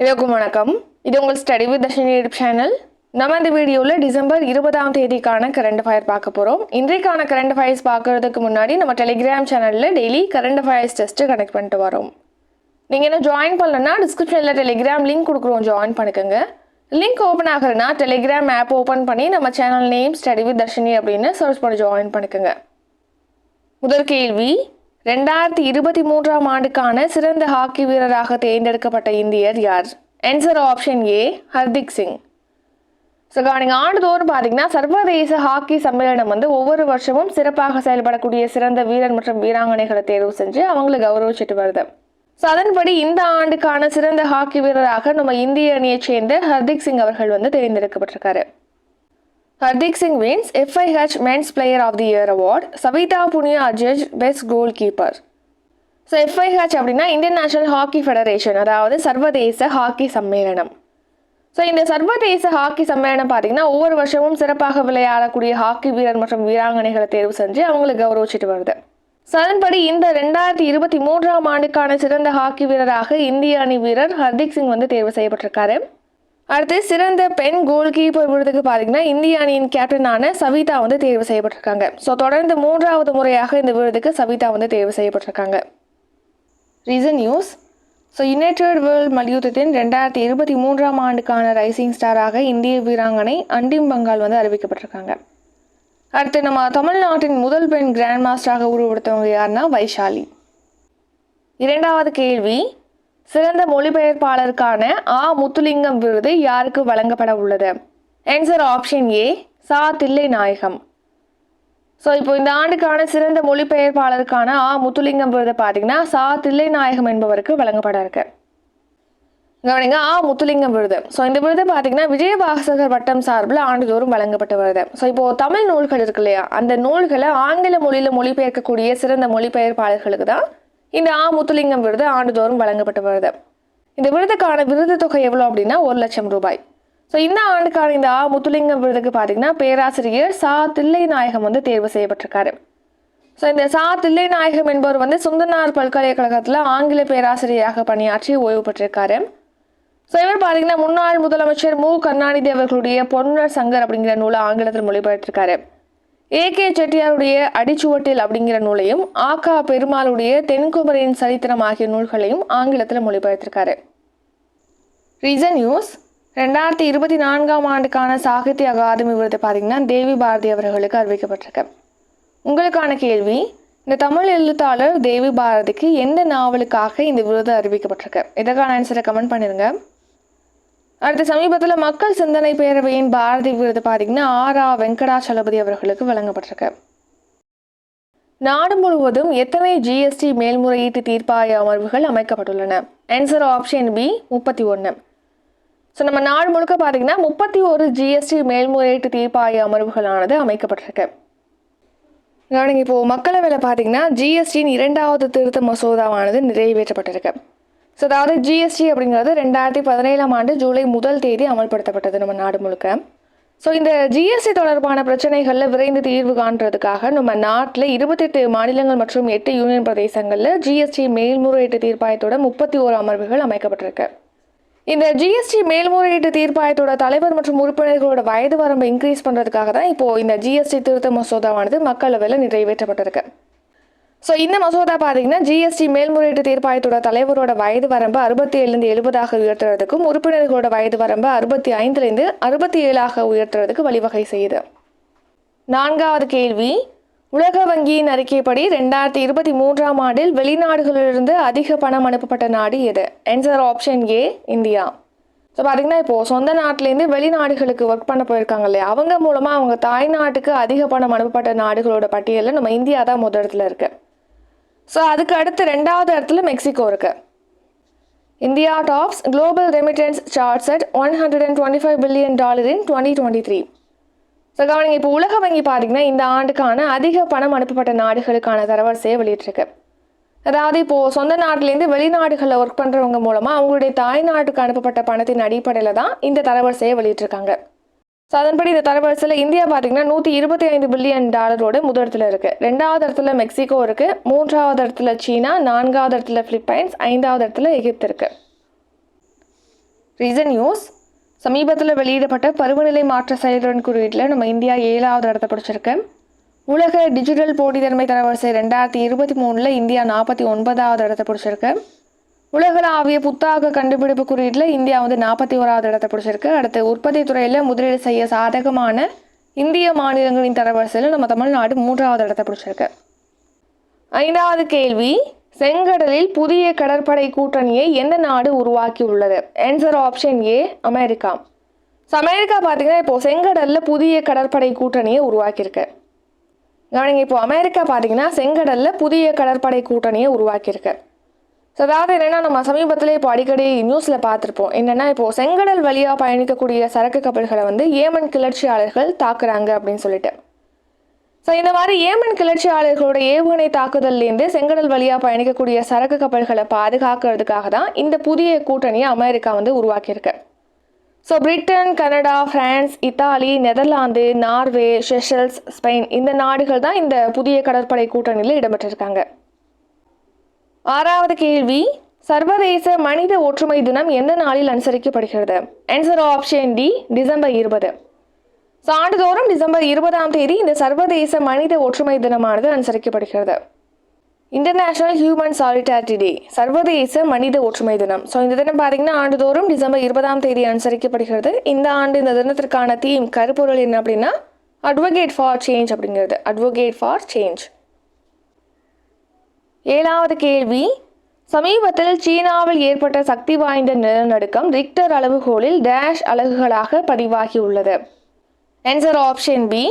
எல்லோருக்கும் வணக்கம். இது உங்கள் study with Darshini YouTube channel நம்ம இந்த வீடியோவில் டிசம்பர் இருபதாம் தேதிக்கான கரண்ட் ஃபயர் பார்க்க போகிறோம் இன்றைக்கான கரண்ட் ஃபயர்ஸ் பார்க்கறதுக்கு முன்னாடி நம்ம டெலிகிராம் சேனலில் daily current affairs test connect பண்ணிட்டு வரோம். நீங்கள் என்ன ஜாயின் பண்ணலன்னா டிஸ்கிரிப்ஷனில் டெலிகிராம் லிங்க் கொடுக்குறோம். ஜாயின் பண்ணிக்கோங்க. லிங்க் ஓப்பன் ஆகுறதுனா டெலிகிராம் ஆப் ஓப்பன் பண்ணி நம்ம channel name study with Darshini அப்படின்னு சர்ச் பண்ணி ஜாயின் பண்ணிக்கோங்க. முதல் கேள்வி ரெண்டாயிரத்தி இருபத்தி மூன்றாம் ஆண்டுக்கான சிறந்த ஹாக்கி வீரராக தேர்ந்தெடுக்கப்பட்ட இந்தியர் யார்? Answer option A Hardik Singh. So நீங்கள் ஆண்டுதோறும் பார்த்தீங்கன்னா சர்வதேச ஹாக்கி சம்மேளனம் வந்து ஒவ்வொரு வருஷமும் சிறப்பாக செயல்படக்கூடிய சிறந்த வீரர் மற்றும் வீராங்கனைகளை தேர்வு செஞ்சு அவங்களை கௌரவிச்சிட்டு வருது. ஸோ அதன்படி இந்த ஆண்டுக்கான சிறந்த ஹாக்கி வீரராக நம்ம இந்திய அணியைச் சேர்ந்த ஹர்திக் சிங் அவர்கள் வந்து தேர்ந்தெடுக்கப்பட்டிருக்காரு. Hardik Singh wins FIH men's player of the year award Savita Punia judge best goalkeeper so FIH அப்படின்னா இந்தியன் நேஷனல் ஹாக்கி ஃபெடரேஷன் அதாவது சர்வதேச ஹாக்கி சம்மேளனம். ஸோ இந்த சர்வதேச ஹாக்கி சம்மேளனம் பார்த்தீங்கன்னா ஒவ்வொரு வருஷமும் சிறப்பாக விளையாடக்கூடிய ஹாக்கி வீரர் மற்றும் வீராங்கனைகளை தேர்வு செஞ்சு அவங்களை கௌரவிச்சிட்டு வருது. ஸோ அதன்படி இந்த ரெண்டாயிரத்தி இருபத்தி மூன்றாம் ஆண்டுக்கான சிறந்த ஹாக்கி வீரராக இந்திய அணி வீரர் ஹர்திக் சிங் வந்து தேர்வு செய்யப்பட்டிருக்காரு. அடுத்து சிறந்த பெண் கோல் கீப்பர் விருதுக்கு பார்த்தீங்கன்னா இந்திய அணியின் கேப்டனான சவிதா வந்து தேர்வு செய்யப்பட்டிருக்காங்க. ஸோ தொடர்ந்து மூன்றாவது முறையாக இந்த விருதுக்கு சவிதா வந்து தேர்வு செய்யப்பட்டிருக்காங்க. Reason news so United World மல்யுத்தத்தின் ரெண்டாயிரத்தி இருபத்தி மூன்றாம் ஆண்டுக்கான ரைசிங் ஸ்டாராக இந்திய வீராங்கனை அண்டிம் பங்கால் வந்து அறிவிக்கப்பட்டிருக்காங்க. அடுத்து நம்ம தமிழ்நாட்டின் முதல் பெண் கிராண்ட் மாஸ்டராக உருவெடுத்தவங்க யாருன்னா வைஷாலி. இரண்டாவது கேள்வி சிறந்த மொழிபெயர்ப்பாளருக்கான ஆ. முத்துலிங்கம் விருது யாருக்கு வழங்கப்பட உள்ளது? ஆன்சர் ஆப்ஷன் ஏ சா. தில்லை நாயகம் ஸோ இப்போ இந்த ஆண்டுக்கான சிறந்த மொழிபெயர்ப்பாளருக்கான ஆ. முத்துலிங்கம் விருது பார்த்தீங்கன்னா சா. தில்லை நாயகம் என்பவருக்கு வழங்கப்பட இருக்கு. கவனிங்க ஆ. முத்துலிங்கம் விருது. ஸோ இந்த விருது பார்த்தீங்கன்னா விஜயபாசகர் வட்டம் சார்பில் ஆண்டுதோறும் வழங்கப்பட்டு வருது. ஸோ இப்போ தமிழ் நூல்கள் இருக்கு இல்லையா? அந்த நூல்களை ஆங்கில மொழியில் மொழிபெயர்க்கக்கூடிய சிறந்த மொழிபெயர்ப்பாளர்களுக்கு தான் இந்த ஆ முத்துலிங்கம் விருது ஆண்டுதோறும் வழங்கப்பட்டு வருது. இந்த விருதுக்கான விருது தொகை எவ்வளோ அப்படின்னா ஒரு லட்சம் ரூபாய். ஸோ இந்த ஆண்டுக்கான இந்த ஆ முத்துலிங்கம் விருதுக்கு பார்த்தீங்கன்னா பேராசிரியர் சா தில்லை நாயகம் வந்து தேர்வு செய்யப்பட்டிருக்காரு. ஸோ இந்த சா தில்லை நாயகம் என்பவர் வந்து சுந்தனார் பல்கலைக்கழகத்தில் ஆங்கில பேராசிரியராக பணியாற்றி ஓய்வு பெற்றிருக்காரு. ஸோ இவர் பார்த்தீங்கன்னா முன்னாள் முதலமைச்சர் மு கருணாநிதி அவர்களுடைய பொன்னர் சங்கர் அப்படிங்கிற நூலை ஆங்கிலத்தில் மொழிபெயர்த்திருக்காரு. ஏ கே செட்டியாருடைய அடிச்சுவட்டில் அப்படிங்கிற நூலையும் ஆகா பெருமாளுடைய தென்குமரியின் சரித்திரம் ஆகிய நூல்களையும் ஆங்கிலத்தில் மொழிபெயர்த்திருக்காரு. ரீசன் நியூஸ் ரெண்டாயிரத்தி இருபத்தி நான்காம் ஆண்டுக்கான சாகித்ய அகாதமி விருது பார்த்தீங்கன்னா தேவி பாரதி அவர்களுக்கு அறிவிக்கப்பட்டிருக்கு. உங்களுக்கான கேள்வி இந்த தமிழ் எழுத்தாளர் தேவி பாரதிக்கு எந்த நாவலுக்காக இந்த விருது அறிவிக்கப்பட்டிருக்கு? இதற்கான ஆன்சரை கமெண்ட் பண்ணிடுங்க அடுத்து சமீபத்தில் மக்கள் சிந்தனை பேரவையின் பாரதி விருது பார்த்தீங்கன்னா ஆரா வெங்கடாச்சலபதி அவர்களுக்கு வழங்கப்பட்டிருக்கு. நாடு முழுவதும் எத்தனை ஜிஎஸ்டி மேல்முறையீட்டு தீர்ப்பாய அமர்வுகள் அமைக்கப்பட்டுள்ளன? ஆன்சர் ஆப்ஷன் பி முப்பத்தி ஒன்று ஸோ நம்ம நாடு முழுக்க பார்த்தீங்கன்னா முப்பத்தி ஒரு ஜிஎஸ்டி மேல்முறையீட்டு தீர்ப்பாய அமர்வுகளானது அமைக்கப்பட்டிருக்கு. கவனிங்க இப்போது மக்களவையில் பார்த்தீங்கன்னா ஜிஎஸ்டியின் இரண்டாவது திருத்த மசோதாவானது நிறைவேற்றப்பட்டிருக்கு. ஸோ அதாவது ஜிஎஸ்டி அப்படிங்கிறது ரெண்டாயிரத்தி பதினேழாம் ஆண்டு ஜூலை முதல் தேதி அமல்படுத்தப்பட்டது நம்ம நாடு முழுக்க. ஸோ இந்த ஜிஎஸ்டி தொடர்பான பிரச்சனைகளில் விரைந்து தீர்வு காண்றதுக்காக நம்ம நாட்டில் இருபத்தெட்டு மாநிலங்கள் மற்றும் எட்டு யூனியன் பிரதேசங்களில் ஜிஎஸ்டி மேல்முறையீட்டு தீர்ப்பாயத்தோட முப்பத்தி ஓரு அமர்வுகள் அமைக்கப்பட்டிருக்கு. இந்த ஜிஎஸ்டி மேல்முறையீட்டு தீர்ப்பாயத்தோட தலைவர் மற்றும் உறுப்பினர்களோட வயது வரம்பை இன்க்ரீஸ் பண்ணுறதுக்காக தான் இப்போது இந்த ஜிஎஸ்டி திருத்த மசோதாவானது மக்களவையில் நிறைவேற்றப்பட்டிருக்கு. ஸோ இந்த மசோதா பார்த்தீங்கன்னா ஜிஎஸ்டி மேல்முறையீட்டு தீர்ப்பாயத்தோட தலைவரோட வயது வரம்பு அறுபத்தி ஏழுலேருந்து எழுபதாக உயர்த்துறதுக்கும் உறுப்பினர்களோட வயது வரம்பு அறுபத்தி ஐந்துலேருந்து அறுபத்தி ஏழாக உயர்த்துறதுக்கு வழிவகை செய்யுது. நான்காவது கேள்வி. உலக வங்கியின் அறிக்கைப்படி ரெண்டாயிரத்தி இருபத்தி மூன்றாம் ஆண்டில் வெளிநாடுகளிலிருந்து அதிக பணம் அனுப்பப்பட்ட நாடு எது? Answer option A India. So பார்த்தீங்கன்னா இப்போது சொந்த நாட்டிலேருந்து வெளிநாடுகளுக்கு ஒர்க் பண்ண போயிருக்காங்க இல்லையா? அவங்க மூலமாக அவங்க தாய்நாட்டுக்கு அதிக பணம் அனுப்பப்பட்ட நாடுகளோட பட்டியலில் நம்ம இந்தியா தான் முதல் இடத்துல ஸோ அதுக்கு அடுத்து ரெண்டாவது இடத்துல மெக்சிகோ இருக்கு. India tops global remittance charts at one hundred and twenty five billion dollar in twenty twenty three so கவனிங்க இப்போ உலக வங்கி பார்த்தீங்கன்னா இந்த ஆண்டுக்கான அதிக பணம் அனுப்பப்பட்ட நாடுகளுக்கான தரவரிசையை வெளியிட்டிருக்கு. அதாவது இப்போது சொந்த நாட்டிலேருந்து வெளிநாடுகளில் ஒர்க் பண்ணுறவங்க மூலமாக அவங்களுடைய தாய்நாட்டுக்கு அனுப்பப்பட்ட பணத்தின் அடிப்படையில் தான் இந்த தரவரிசையை வெளியிட்டிருக்காங்க. ஸோ அதன்படி இந்த தரவரிசையில் இந்தியா பார்த்தீங்கன்னா நூற்றி இருபத்தி ஐந்து பில்லியன் டாலரோட முதலிடத்தில் இருக்குது ரெண்டாவது இடத்துல மெக்சிகோ இருக்குது மூன்றாவது இடத்துல சீனா நான்காவது இடத்துல பிலிப்பைன்ஸ் ஐந்தாவது இடத்துல எகிப்து இருக்குது ரீசன் நியூஸ் சமீபத்தில் வெளியிடப்பட்ட பருவநிலை மாற்ற செயல்திறன் குறியீட்டில் நம்ம இந்தியா ஏழாவது இடத்த பிடிச்சிருக்கு. உலக டிஜிட்டல் போட்டித்தன்மை தரவரிசை ரெண்டாயிரத்தி இருபத்தி மூணில் இந்தியா நாற்பத்தி ஒன்பதாவது இடத்த பிடிச்சிருக்கு. உலகளாவிய புத்தாக்க கண்டுபிடிப்பு குறியீட்டில் இந்தியா வந்து நாற்பத்தி ஓராவது இடத்தை பிடிச்சிருக்கு. அடுத்து உற்பத்தி துறையில் முதலீடு செய்ய சாதகமான இந்திய மாநிலங்களின் தரவரிசையில் நம்ம தமிழ்நாடு மூன்றாவது இடத்தை பிடிச்சிருக்கு. ஐந்தாவது கேள்வி செங்கடலில் புதிய கடற்படை கூட்டணியை எந்த நாடு உருவாக்கி உள்ளது answer option A America. So America பார்த்தீங்கன்னா இப்போ செங்கடலில் புதிய கடற்படை கூட்டணியை உருவாக்கியிருக்கு. கவனிங்க இப்போ அமெரிக்கா பார்த்தீங்கன்னா செங்கடலில் புதிய கடற்படை கூட்டணியை உருவாக்கியிருக்கு. ஸோ அதாவது என்னென்னா நம்ம சமீபத்தில் இப்போ அடிக்கடி நியூஸில் பார்த்துருப்போம். என்னென்னா இப்போது செங்கடல் வழியாக பயணிக்கக்கூடிய சரக்கு கப்பல்களை வந்து ஏமன் கிளர்ச்சியாளர்கள் தாக்குறாங்க அப்படின்னு சொல்லிட்டு. ஸோ இந்த மாதிரி ஏமன் கிளர்ச்சியாளர்களோட ஏவுகணை தாக்குதல்லேருந்து செங்கடல் வழியாக பயணிக்கக்கூடிய சரக்கு கப்பல்களை பாதுகாக்கிறதுக்காக தான் இந்த புதிய கூட்டணியை அமெரிக்கா வந்து உருவாக்கியிருக்கு. So Britain Canada France Italy Netherlands Norway Seychelles Spain இந்த நாடுகள் தான் இந்த புதிய கடற்படை கூட்டணியில் இடம்பெற்றிருக்காங்க. ஆறாவது கேள்வி சர்வதேச மனித ஒற்றுமை தினம் எந்த நாளில் அனுசரிக்கப்படுகிறது? ஆன்சர் ஆப்ஷன் டி டிசம்பர் இருபது. ஸோ ஆண்டுதோறும் டிசம்பர் இருபதாம் தேதி இந்த சர்வதேச மனித ஒற்றுமை தினமானது அனுசரிக்கப்படுகிறது. இன்டர்நேஷனல் ஹியூமன் சாலிட்டாரிட்டி டே சர்வதேச மனித ஒற்றுமை தினம். ஸோ இந்த தினம் பார்த்தீங்கன்னா ஆண்டுதோறும் டிசம்பர் இருபதாம் தேதி அனுசரிக்கப்படுகிறது. இந்த ஆண்டு இந்த தினத்திற்கான தீம் கருப்பொருள் என்ன அப்படின்னா அட்வொகேட் ஃபார் சேஞ்ச் அப்படிங்கிறது. அட்வொகேட் ஃபார் சேஞ்ச் ஏழாவது கேள்வி. சமீபத்தில் சீனாவில் ஏற்பட்ட சக்தி வாய்ந்த நிலநடுக்கம் ரிக்டர் அளவுகோலில் டேஷ் அலகுகளாக பதிவாகியுள்ளது. ஆன்சர் ஆப்ஷன் பி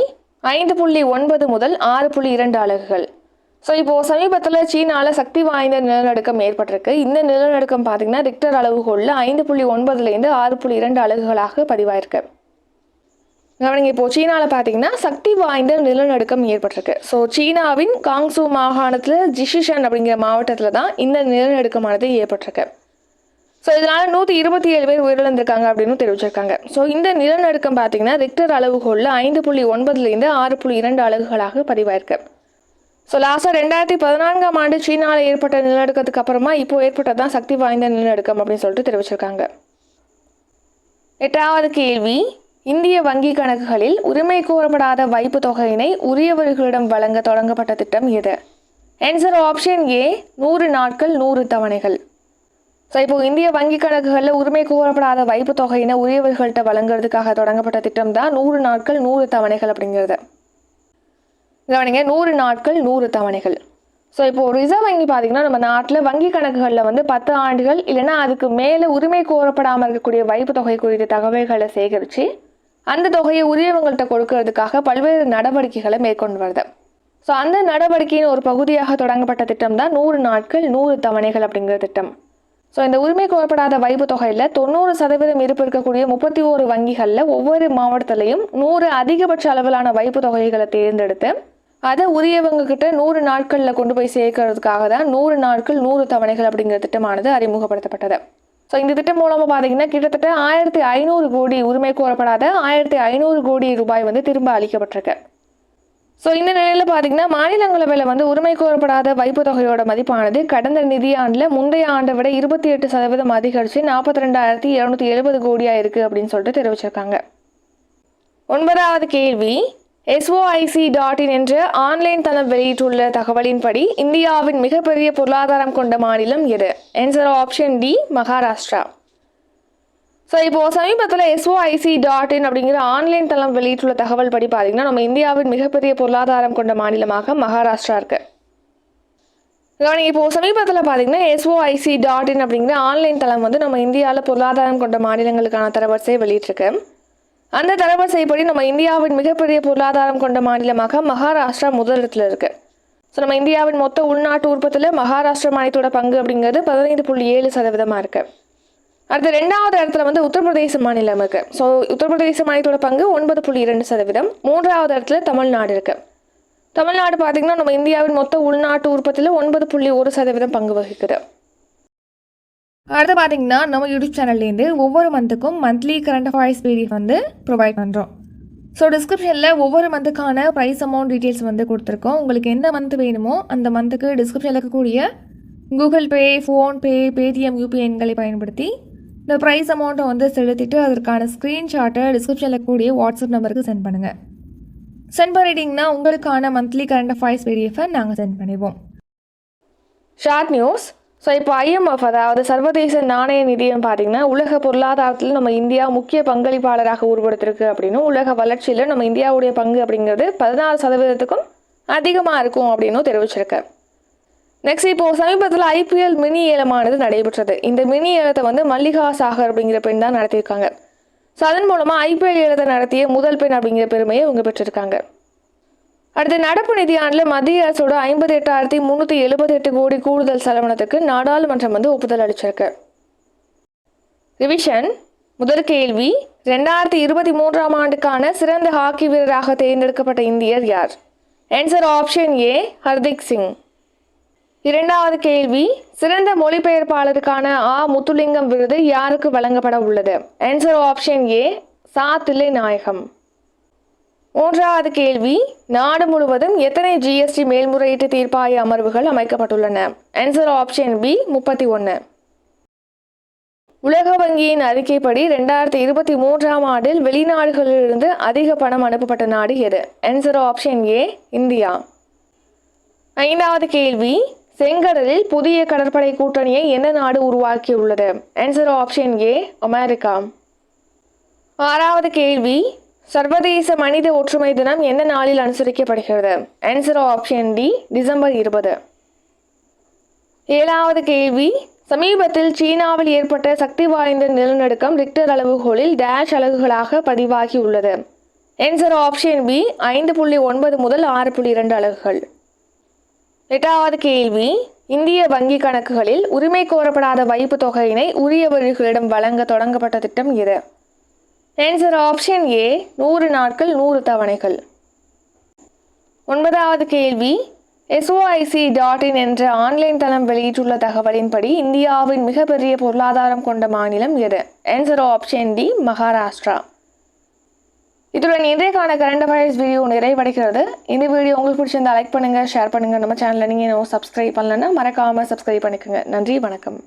ஐந்து புள்ளி ஒன்பது முதல் ஆறு புள்ளி இரண்டு அலகுகள். ஸோ இப்போது சமீபத்தில் சீனாவில் சக்தி வாய்ந்த நிலநடுக்கம் ஏற்பட்டிருக்கு. இந்த நிலநடுக்கம் பார்த்தீங்கன்னா ரிக்டர் அளவுகோலில் ஐந்து புள்ளி ஒன்பதுலேருந்து ஆறு புள்ளி இரண்டு அலகுகளாக பதிவாயிருக்கு. கவனிங்க இப்போ சீனாவில் பார்த்தீங்கன்னா சக்தி வாய்ந்த நிலநடுக்கம் ஏற்பட்டிருக்கு. ஸோ சீனாவின் காங்சு மாகாணத்தில் ஜிஷிஷன் அப்படிங்கிற மாவட்டத்தில் தான் இந்த நிலநடுக்கமானது ஏற்பட்டிருக்கு. ஸோ இதனால் நூற்றி இருபத்தி ஏழு பேர் உயிரிழந்திருக்காங்க அப்படின்னு தெரிவிச்சிருக்காங்க. ஸோ இந்த நிலநடுக்கம் பார்த்தீங்கன்னா ரிக்டர் அளவுகோலில் ஐந்து புள்ளி ஒன்பதுலேருந்து ஆறு புள்ளி இரண்டு அலகுகளாக பதிவாயிருக்கு. ஸோ லாஸ்ட்டாக ரெண்டாயிரத்தி பதினான்காம் ஆண்டு சீனாவில் ஏற்பட்ட நிலநடுக்கத்துக்கு அப்புறமா இப்போ ஏற்பட்டது தான் சக்தி வாய்ந்த நிலநடுக்கம் அப்படின்னு சொல்லிட்டு தெரிவிச்சிருக்காங்க. எட்டாவது கேள்வி இந்திய வங்கி கணக்குகளில் உரிமை கோரப்படாத வைப்பு தொகையினை உரியவர்களிடம் வழங்க தொடங்கப்பட்ட திட்டம் எது ஆன்சர் ஆப்ஷன் ஏ நூறு நாட்கள் நூறு தவணைகள். ஸோ இப்போ இந்திய வங்கி கணக்குகளில் உரிமை கோரப்படாத வைப்பு தொகையினை உரியவர்கள்ட்ட வழங்குறதுக்காக தொடங்கப்பட்ட திட்டம் தான் நூறு நாட்கள் நூறு தவணைகள் அப்படிங்கிறது. கவனிங்க நூறு நாட்கள் நூறு தவணைகள். ஸோ இப்போ ரிசர்வ் வங்கி பார்த்தீங்கன்னா நம்ம நாட்டில் வங்கி கணக்குகளில் வந்து பத்து ஆண்டுகள் இல்லைன்னா அதுக்கு மேலே உரிமை கோரப்படாமல் இருக்கக்கூடிய வைப்பு தொகை குறித்த தகவல்களை சேகரித்து அந்த தொகையை உரியவங்கள்ட்ட கொடுக்கறதுக்காக பல்வேறு நடவடிக்கைகளை மேற்கொண்டு வருது. ஸோ அந்த நடவடிக்கையின் ஒரு பகுதியாக தொடங்கப்பட்ட திட்டம் தான் நூறு நாட்கள் நூறு தவணைகள் அப்படிங்கிற திட்டம். ஸோ இந்த உரிமை கோரப்படாத வைப்பு தொகையில் தொண்ணூறு சதவீதம் இருப்பு இருக்கக்கூடிய முப்பத்தி ஓரு வங்கிகளில் ஒவ்வொரு மாவட்டத்திலையும் நூறு அதிகபட்ச அளவிலான வைப்பு தொகைகளை தேர்ந்தெடுத்து அதை உரியவங்க கிட்ட நூறு நாட்களில் கொண்டு போய் சேர்க்கறதுக்காக தான் நூறு நாட்கள் நூறு தவணைகள் அப்படிங்கிற திட்டமானது அறிமுகப்படுத்தப்பட்டது. ஸோ இந்த திட்டம் மூலமாக பார்த்தீங்கன்னா கிட்டத்தட்ட ஆயிரத்தி ஐநூறு கோடி உரிமை கோரப்படாத ஆயிரத்தி ஐநூறு கோடி ரூபாய் வந்து திரும்ப அளிக்கப்பட்டிருக்கு. ஸோ இந்த நிலையில் பார்த்தீங்கன்னா மாநிலங்களவையில் வந்து உரிமை கோரப்படாத வைப்பு தொகையோட மதிப்பானது கடந்த நிதியாண்டில் முந்தைய ஆண்டை விட இருபத்தி எட்டு சதவீதம் அதிகரித்து நாற்பத்தி ரெண்டாயிரத்தி இரநூத்தி எழுபது கோடியாக இருக்குது அப்படின்னு சொல்லிட்டு தெரிவிச்சிருக்காங்க. ஒன்பதாவது கேள்வி எஸ்ஓஐசி டாட் இன் என்ற ஆன்லைன் தளம் வெளியிட்டுள்ள தகவலின்படி இந்தியாவின் மிகப்பெரிய பொருளாதாரம் கொண்ட மாநிலம் எது? Answer option D Maharashtra. So இப்போது சமீபத்தில் எஸ்ஓஐசி டாட் இன் அப்படிங்கிற ஆன்லைன் தளம் வெளியிட்டுள்ள தகவல் படி பார்த்தீங்கன்னா நம்ம இந்தியாவின் மிகப்பெரிய பொருளாதாரம் கொண்ட மாநிலமாக மகாராஷ்டிரா இருக்கு. கவனிங்க இப்போ சமீபத்தில் பார்த்தீங்கன்னா எஸ்ஓஐசி டாட் இன் அப்படிங்கிற ஆன்லைன் தளம் வந்து நம்ம இந்தியாவில் பொருளாதாரம் கொண்ட மாநிலங்களுக்கான தரவரிசையை வெளியிட்டிருக்கு. அந்த தரவரிசைப்படி நம்ம இந்தியாவின் மிகப்பெரிய பொருளாதாரம் கொண்ட மாநிலமாக மகாராஷ்டிரா முதலிடத்தில் இருக்கு. ஸோ நம்ம இந்தியாவின் மொத்த உள்நாட்டு உற்பத்தியில் மகாராஷ்டிரா மாநிலத்தோட பங்கு அப்படிங்கிறது பதினைந்து புள்ளி ஏழு சதவீதமாக இருக்கு. அடுத்த ரெண்டாவது இடத்துல வந்து உத்தரப்பிரதேச மாநிலம் இருக்கு. ஸோ உத்தரப்பிரதேச மாநிலத்தோட பங்கு ஒன்பது புள்ளி இரண்டு சதவீதம். மூன்றாவது இடத்துல தமிழ்நாடு இருக்கு. தமிழ்நாடு பார்த்தீங்கன்னா நம்ம இந்தியாவின் மொத்த உள்நாட்டு உற்பத்தியில் ஒன்பது புள்ளி ஒரு சதவீதம் பங்கு வகிக்குது. அடுத்து பார்த்தீங்கன்னா நம்ம யூடியூப் சேனல்லேருந்து ஒவ்வொரு மந்த்துக்கும் மந்த்லி கரண்ட் அஃபேர்ஸ் பிடிஎஃப் வந்து ப்ரொவைட் பண்ணுறோம் ஸோ டிஸ்கிரிப்ஷனில் ஒவ்வொரு மந்த்துக்கான ப்ரைஸ் அமௌண்ட் டீட்டெயில்ஸ் வந்து கொடுத்துருக்கோம். உங்களுக்கு எந்த மந்த் வேணுமோ அந்த மந்த்துக்கு டிஸ்கிரிப்ஷனில் இருக்கக்கூடிய Google Pay PhonePe Paytm UPI எண்களை பயன்படுத்தி இந்த ப்ரைஸ் அமௌண்ட்டை வந்து செலுத்திட்டு அதற்கான ஸ்க்ரீன்ஷாட்டை டிஸ்கிரிப்ஷனில் கூடிய வாட்ஸ்அப் நம்பருக்கு சென்ட் பண்ணுங்கள் சென்ட் பண்ணிட்டீங்கன்னா உங்களுக்கான மந்த்லி கரண்ட் அஃபேர்ஸ் பிடிஎஃபை நாங்கள் சென்ட் பண்ணிடுவோம். ஷார்ட் நியூஸ் ஸோ இப்போ ஐஎம்எஃப் அதாவது சர்வதேச நாணய நிதியம் பார்த்தீங்கன்னா உலக பொருளாதாரத்தில் நம்ம இந்தியா முக்கிய பங்களிப்பாளராக உருவெடுத்திருக்கு அப்படின்னும் உலக வளர்ச்சியில் நம்ம இந்தியாவுடைய பங்கு அப்படிங்கிறது பதினாறு சதவீதத்துக்கும் அதிகமாக இருக்கும் அப்படின்னும் தெரிவிச்சிருக்கு. நெக்ஸ்ட் இப்போ சமீபத்தில் ஐபிஎல் மினி ஏலமானது நடைபெற்றது. இந்த மினி ஏலத்தை வந்து மல்லிகா சாகர் அப்படிங்கிற பெண் தான் நடத்தியிருக்காங்க. ஸோ அதன் மூலமாக ஐபிஎல் ஏலத்தை நடத்திய முதல் பெண் அப்படிங்கிற பெருமையை இவங்க பெற்றிருக்காங்க. அடுத்த நடப்பு நிதியாண்டில் மத்திய அரசோட ஐம்பத்தி எட்டாயிரத்தி முந்நூற்றி எழுபத்தி எட்டு கோடி கூடுதல் செலவினத்துக்கு நாடாளுமன்றம் வந்து ஒப்புதல் அளிச்சிருக்கு. ரிவிஷன். முதல் கேள்வி ரெண்டாயிரத்தி இருபத்தி மூன்றாம் ஆண்டுக்கான சிறந்த ஹாக்கி வீரராக தேர்ந்தெடுக்கப்பட்ட இந்தியர் யார்? Answer option A Hardik Singh. இரண்டாவது கேள்வி சிறந்த மொழிபெயர்ப்பாளருக்கான ஆ. முத்துலிங்கம் விருது யாருக்கு வழங்கப்பட உள்ளது? ஆன்சர் ஆப்ஷன் ஏ சா. தில்லை நாயகம் மூன்றாவது கேள்வி நாடு முழுவதும் எத்தனை ஜிஎஸ்டி மேல்முறையீட்டு தீர்ப்பாய அமர்வுகள் அமைக்கப்பட்டுள்ளன? ஆன்சர் ஆப்ஷன் பி முப்பத்தி ஒன்று உலக வங்கியின் அறிக்கைப்படி ரெண்டாயிரத்தி இருபத்தி மூன்றாம் ஆண்டில் வெளிநாடுகளிலிருந்து அதிக பணம் அனுப்பப்பட்ட நாடு எது? Answer option A India. ஐந்தாவது கேள்வி செங்கடலில் புதிய கடற்படை கூட்டணியை எந்த நாடு உருவாக்கியுள்ளது? Answer option A America. ஆறாவது கேள்வி சர்வதேச மனித ஒற்றுமை தினம் எந்த நாளில் அனுசரிக்கப்படுகிறது? ஆன்சர் ஆப்ஷன் டி டிசம்பர் இருபது. ஏழாவது கேள்வி. சமீபத்தில் சீனாவில் ஏற்பட்ட சக்தி வாய்ந்த நிலநடுக்கம் ரிக்டர் அளவுகோலில் டேஷ் அலகுகளாக பதிவாகி உள்ளது. ஆன்சர் ஆப்ஷன் பி ஐந்து புள்ளி ஒன்பது முதல் ஆறு புள்ளி இரண்டு அலகுகள். எட்டாவது கேள்வி. இந்திய வங்கி கணக்குகளில் உரிமை கோரப்படாத வைப்பு தொகையினை உரியவர்களிடம் வழங்க தொடங்கப்பட்ட திட்டம் எது? ஆன்சர் ஆப்ஷன் ஏ நூறு நாட்கள் நூறு தவணைகள். ஒன்பதாவது கேள்வி எஸ்ஓஐசி டாட் இன் என்ற ஆன்லைன் தளம் வெளியிட்டுள்ள தகவலின்படி இந்தியாவின் மிகப்பெரிய பொருளாதாரம் கொண்ட மாநிலம் எது? Answer option D Maharashtra. இத்துடன் இன்றைக்கான கரண்ட் அஃபேர்ஸ் வீடியோ நிறைவடைகிறது. இந்த வீடியோ உங்களுக்கு பிடிச்சிருந்தா லைக் பண்ணுங்கள் ஷேர் பண்ணுங்கள் நம்ம சேனலில் நீங்கள் இன்னும் சப்ஸ்கிரைப் பண்ணலன்னா மறக்காமல் சப்ஸ்கிரைப் பண்ணிக்கோங்க. நன்றி வணக்கம்.